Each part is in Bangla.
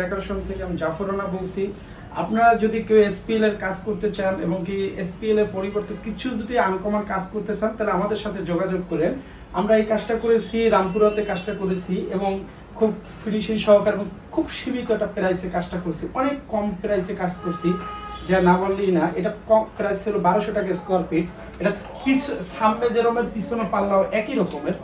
ডেকোরেশন থেকে আমি জাফর রানা বলছি। আপনারা যদি কেউ এসপিএল এর কাজ করতে চান এবং কি এসপিএল এর পরিবর্তে কিছু যদি আনকমন কাজ করতে চান তাহলে আমাদের সাথে যোগাযোগ করেন। আমরা এই কাজটা করেছি রামপুরাতে কাজটা করেছি এবং খুব ফিনিশিং সহকারে এবং খুব সীমিত একটা প্রাইসে কাজটা করছি। অনেক কম প্রাইসে কাজ করছি যা না বললেই না। এটা কম প্রাইস ছিল বারোশো টাকা স্কোয়ার ফিট এটা পিছ সামনে যেরকমের পিছনে পাল্লাও একই রকমের।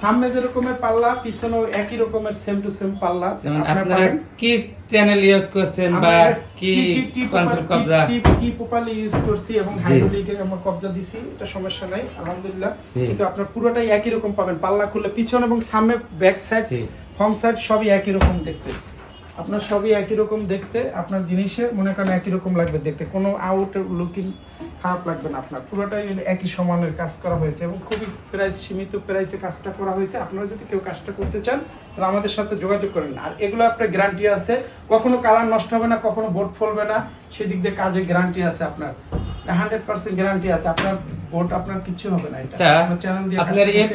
সামনে যে রকমের পাল্লা পিছনেও একই রকমের সেম টু সেম পাল্লা আপনারা কি চ্যানেল ইউজ করছেন বা কি কন্ট্রোল কবজা? টি- টি- টি প্রোফাইলে ইউজ করছি এবং। হাইড্রোলিকের আমরা কবজা দিছি এটা সমস্যা নাই আলহামদুলিল্লাহ। কিন্তু আপনার পুরোটাই একই রকম পাবেন পাল্লা খুললে পিছন এবং সামনে ব্যাক সাইড। ফ্রন্ট সাইড সবই একই রকম দেখতে। আপনার সবই একই রকম দেখতে আপনার জিনিসে মনে করেন একই রকম লাগবে দেখতে কোনো আউট লুকিং খারাপ লাগবে না আপনার। পুরোটাই একই সমানের কাজ করা হয়েছে এবং খুবই প্রাইস সীমিত প্রাইসে কাজটা করা হয়েছে। আপনারা যদি কেউ কাজটা করতে চান, তাহলে আমাদের সাথে যোগাযোগ করেন। আর এগুলো আপনার গ্যারান্টি আছে। কখনো কালার নষ্ট হবে না, কখনো বোর্ড ফলবে না। সেদিক দিয়ে কাজে গ্যারান্টি আছে আপনার। হান্ড্রেড পার্সেন্ট গ্যারান্টি আছে। আপনার বোর্ড আপনার কিছু হবে না এটা। চ্যানেল দিয়ে আপনার এই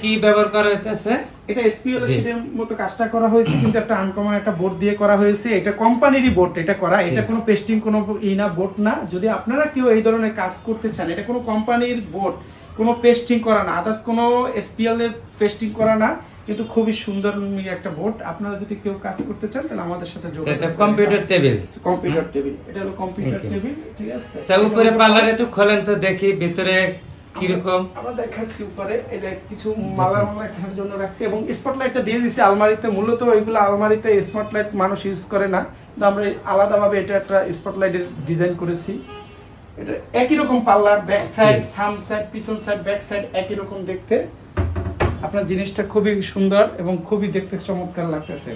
কি ব্যবহার করা হইতাছে? এটা এসপিএল এর মতো কাজটা করা হয়েছে কিন্তু একটা আনকমন একটা বোর্ড দিয়ে করা হয়েছে। এটা কোম্পানিরই বোর্ড এটা করা। এটা কোনো পেস্টিং কোনো ই না বোর্ড না। যদি আপনারা কেউ এই ধরনের কাজ করতে চান এটা কোনো কোম্পানির বোর্ড কোনো পেস্টিং করা না। আদার্স কোনো এসপিএল এর পেস্টিং করা না। কিন্তু খুবই সুন্দর একটা বোর্ড। আপনারা যদি কেউ কাজ করতে চান তাহলে আমাদের সাথে যোগাযোগ এটা কম্পিউটার টেবিল কম্পিউটার টেবিল এটা হলো কম্পিউটার টেবিল ঠিক আছে? আচ্ছা উপরে পার্লার একটু খোলেন তো দেখি ভিতরে কীরকম। আমরা দেখাচ্ছি উপরে এটা কিছু মালা মালা রাখার জন্য রাখছি এবং স্পটলাইটটা দিয়ে দিছি আলমারিতে। মূলত ওইগুলো আলমারিতে স্পটলাইট মানুষ ইউজ করে না কিন্তু আমরা আলাদাভাবে এটা একটা স্পটলাইটের ডিজাইন করেছি। এটা একই রকম পাল্লার ব্যাক সাইড সাম সাইড পিছন সাইড ব্যাক সাইড একই রকম দেখতে। আপনার জিনিসটা খুবই সুন্দর এবং খুবই দেখতে চমৎকার লাগতেছে।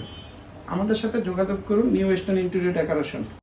আমাদের সাথে যোগাযোগ করুন নিউ ওয়েস্টার্ন ইন্টেরিয়র ডেকোরেশন।